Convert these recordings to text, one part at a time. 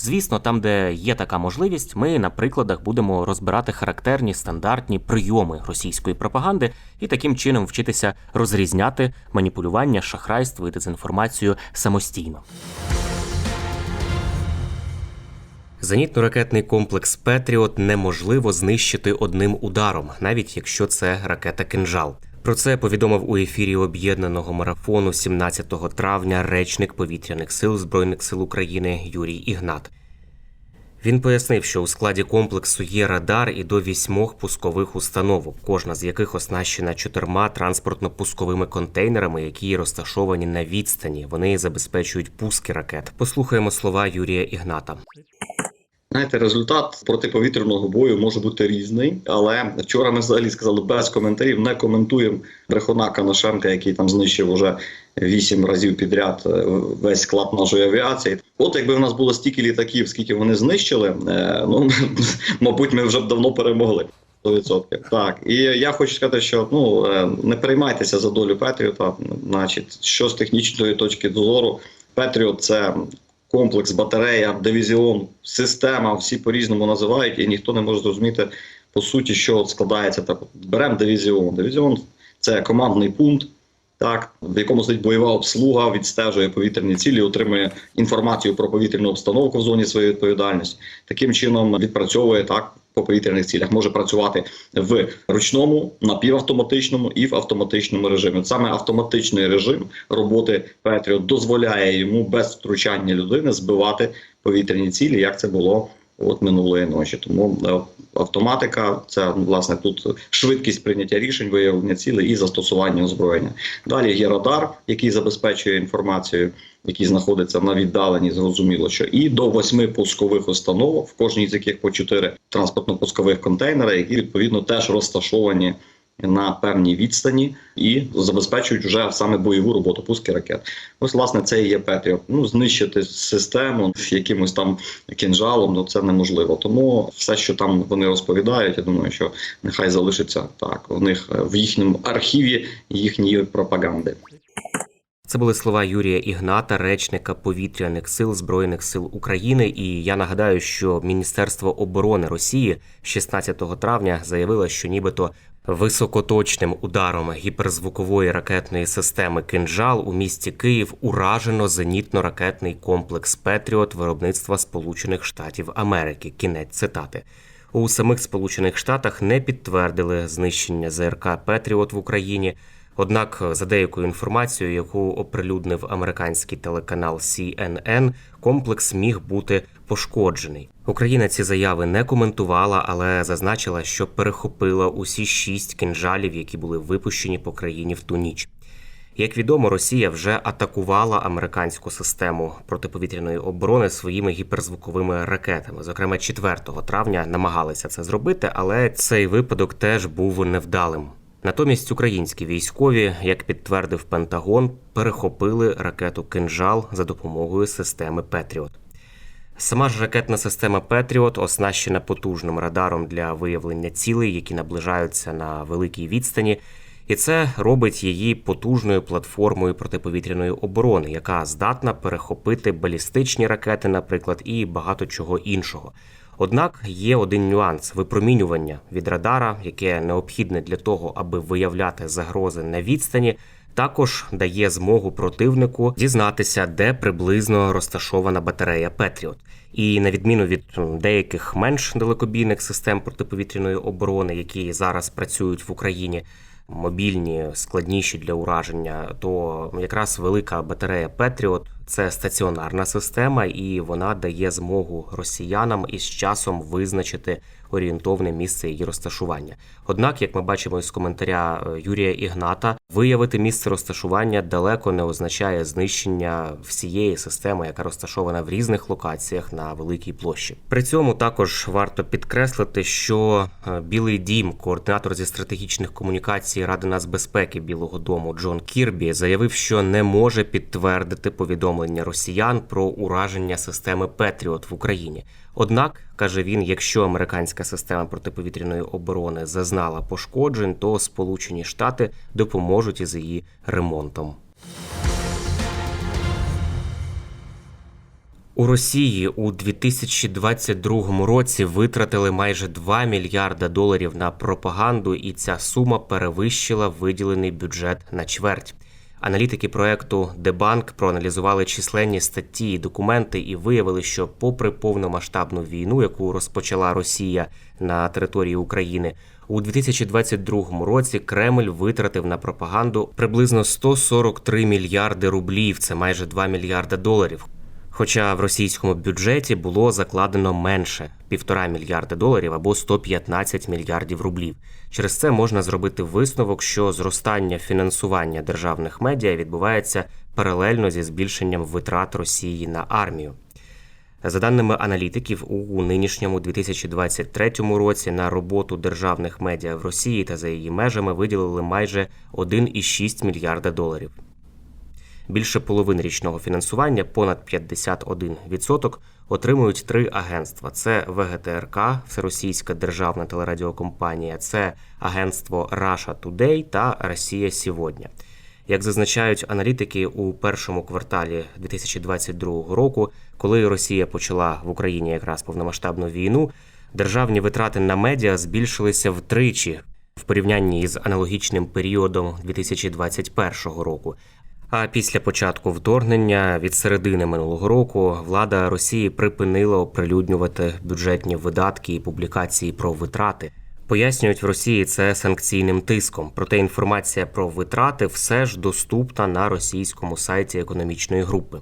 Звісно, там, де є така можливість, ми на прикладах будемо розбирати характерні стандартні прийоми російської пропаганди і таким чином вчитися розрізняти маніпулювання, шахрайство і дезінформацію самостійно. Зенітно-ракетний комплекс Петріот неможливо знищити одним ударом, навіть якщо це ракета кинжал. Про це повідомив у ефірі об'єднаного марафону 17 травня речник повітряних сил Збройних сил України Юрій Ігнат. Він пояснив, що у складі комплексу є радар і до вісьмох пускових установок, кожна з яких оснащена чотирма транспортно-пусковими контейнерами, які розташовані на відстані. Вони забезпечують пуски ракет. Послухаємо слова Юрія Ігната. Знаєте, результат протиповітряного бою може бути різний, але вчора ми взагалі сказали без коментарів, не коментуємо брехуна Канашенка, який там знищив уже вісім разів підряд е, весь склад нашої авіації. От якби в нас було стільки літаків, скільки вони знищили, е, ну мабуть, ми вже б давно перемогли. 100%. Так, і я хочу сказати, що ну е, не переймайтеся за долю Петріота. Значить, що з технічної точки зору, Петріот це комплекс, батарея, дивізіон, система, всі по-різному називають, і ніхто не може зрозуміти по суті, що складається так. Беремо дивізіон. Дивізіон це командний пункт. Так, в якому сидить бойова обслуга, відстежує повітряні цілі, отримує інформацію про повітряну обстановку в зоні своєї відповідальності. Таким чином відпрацьовує так по повітряних цілях. Може працювати в ручному, напівавтоматичному і в автоматичному режимі. Саме автоматичний режим роботи Петріот дозволяє йому без втручання людини збивати повітряні цілі, як це було от минулої ночі. Тому е, автоматика це власне тут швидкість прийняття рішень, виявлення цілей і застосування озброєння. Далі є радар, який забезпечує інформацію, який знаходиться на віддаленні. Зрозуміло, що і до восьми пускових установок, в кожній з яких по чотири транспортно-пускових контейнери, які відповідно теж розташовані. На певній відстані і забезпечують вже саме бойову роботу пуски ракет. Ось, власне, це і є Петріот. Ну, знищити систему якимось там кінжалом, ну це неможливо. Тому все, що там вони розповідають, я думаю, що нехай залишиться так. У них е, в їхньому архіві їхньої пропаганди. Це були слова Юрія Ігната, речника повітряних сил Збройних сил України. І я нагадаю, що Міністерство оборони Росії 16 травня заявило, що нібито високоточним ударом гіперзвукової ракетної системи «Кинжал» у місті Київ уражено зенітно-ракетний комплекс Петріот виробництва Сполучених Штатів Америки. Кінець цитати. У самих Сполучених Штатах не підтвердили знищення ЗРК Петріот в Україні. Однак, за деякою інформацією, яку оприлюднив американський телеканал CNN, комплекс міг бути пошкоджений. Україна ці заяви не коментувала, але зазначила, що перехопила усі шість кінжалів, які були випущені по країні в ту ніч. Як відомо, Росія вже атакувала американську систему протиповітряної оборони своїми гіперзвуковими ракетами. Зокрема, 4 травня намагалися це зробити, але цей випадок теж був невдалим. Натомість українські військові, як підтвердив Пентагон, перехопили ракету кинжал за допомогою системи Петріот. Сама ж ракетна система Петріот оснащена потужним радаром для виявлення цілей, які наближаються на великій відстані, і це робить її потужною платформою протиповітряної оборони, яка здатна перехопити балістичні ракети, наприклад, і багато чого іншого. Однак є один нюанс випромінювання від радара, яке необхідне для того, аби виявляти загрози на відстані. Також дає змогу противнику дізнатися, де приблизно розташована батарея Петріот. І на відміну від деяких менш далекобійних систем протиповітряної оборони, які зараз працюють в Україні, мобільні, складніші для ураження, то якраз велика батарея Петріот це стаціонарна система, і вона дає змогу росіянам із часом визначити орієнтовне місце її розташування. Однак, як ми бачимо із коментаря е, Юрія Ігната, виявити місце розташування далеко не означає знищення всієї системи, яка розташована в різних локаціях на великій площі. При цьому також варто підкреслити, що е, Білий Дім, координатор зі стратегічних комунікацій Ради нацбезпеки Білого Дому Джон Кірбі, заявив, що не може підтвердити повідомлення росіян про ураження системи Петріот в Україні. Однак каже він, якщо американська система протиповітряної оборони зазнала пошкоджень, то Сполучені Штати допоможуть із її ремонтом. У Росії у 2022 році витратили майже 2 мільярда доларів на пропаганду, і ця сума перевищила виділений бюджет на чверть. Аналітики проекту Дебанк проаналізували численні статті і документи і виявили, що, попри повномасштабну війну, яку розпочала Росія на території України, у 2022 році Кремль витратив на пропаганду приблизно 143 мільярди рублів. Це майже 2 мільярда доларів. Хоча в російському бюджеті було закладено менше півтора мільярда доларів або 115 мільярдів рублів. Через це можна зробити висновок, що зростання фінансування державних медіа відбувається паралельно зі збільшенням витрат Росії на армію. За даними аналітиків, у нинішньому 2023 році на роботу державних медіа в Росії та за її межами виділили майже 1,6 мільярда доларів. Більше половини річного фінансування, понад 51%, отримують три агентства: це ВГТРК, Всеросійська державна телерадіокомпанія, це агентство Russia Today та Росія Сьогодні. Як зазначають аналітики у першому кварталі 2022 року, коли Росія почала в Україні якраз повномасштабну війну, державні витрати на медіа збільшилися втричі в порівнянні із аналогічним періодом 2021 року. А після початку вторгнення від середини минулого року влада Росії припинила оприлюднювати бюджетні видатки і публікації про витрати. Пояснюють в Росії це санкційним тиском. Проте інформація про витрати все ж доступна на російському сайті економічної групи.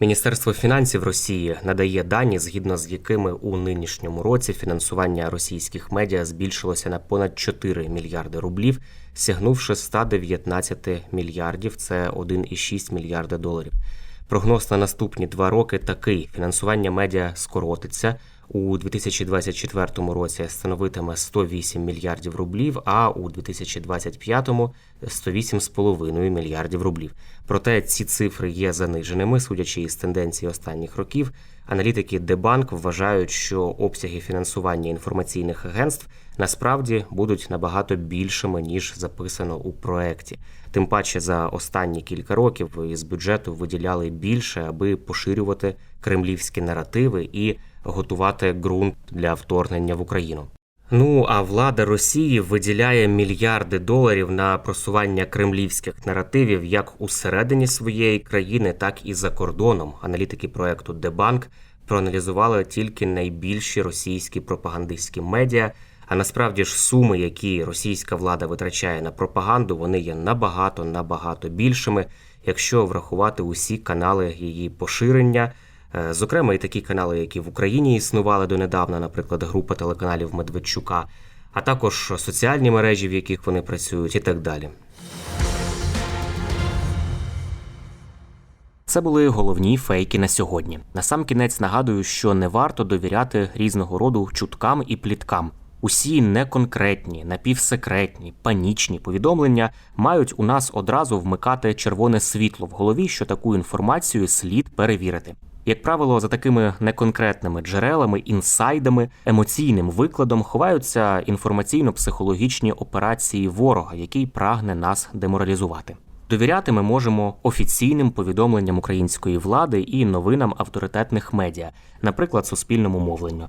Міністерство фінансів Росії надає дані, згідно з якими у нинішньому році фінансування російських медіа збільшилося на понад 4 мільярди рублів, сягнувши 119 мільярдів, це 1,6 мільярда доларів. Прогноз на наступні два роки такий: фінансування медіа скоротиться. У 2024 році становитиме 108 мільярдів рублів, а у 2025 – 108,5 мільярдів рублів. Проте ці цифри є заниженими, судячи із тенденції останніх років. Аналітики Дебанк вважають, що обсяги фінансування інформаційних агентств насправді будуть набагато більшими ніж записано у проекті. Тим паче за останні кілька років із бюджету виділяли більше, аби поширювати кремлівські наративи і готувати ґрунт для вторгнення в Україну. Ну а влада Росії виділяє мільярди доларів на просування кремлівських наративів як усередині своєї країни, так і за кордоном. Аналітики проекту Дебанк проаналізували тільки найбільші російські пропагандистські медіа. А насправді ж суми, які російська влада витрачає на пропаганду, вони є набагато набагато більшими, якщо врахувати усі канали її поширення. Е, Зокрема, і такі канали, які в Україні існували донедавна, наприклад, група телеканалів Медведчука, а також соціальні мережі, в яких вони працюють, і так далі. Це були головні фейки на сьогодні. Насамкінець нагадую, що не варто довіряти різного роду чуткам і пліткам. Усі неконкретні, напівсекретні, панічні повідомлення мають у нас одразу вмикати червоне світло в голові, що таку інформацію слід перевірити. Як правило, за такими неконкретними джерелами, інсайдами, емоційним викладом ховаються інформаційно-психологічні операції ворога, який прагне нас деморалізувати. Довіряти ми можемо офіційним повідомленням української влади і новинам авторитетних медіа, наприклад, суспільному мовленню.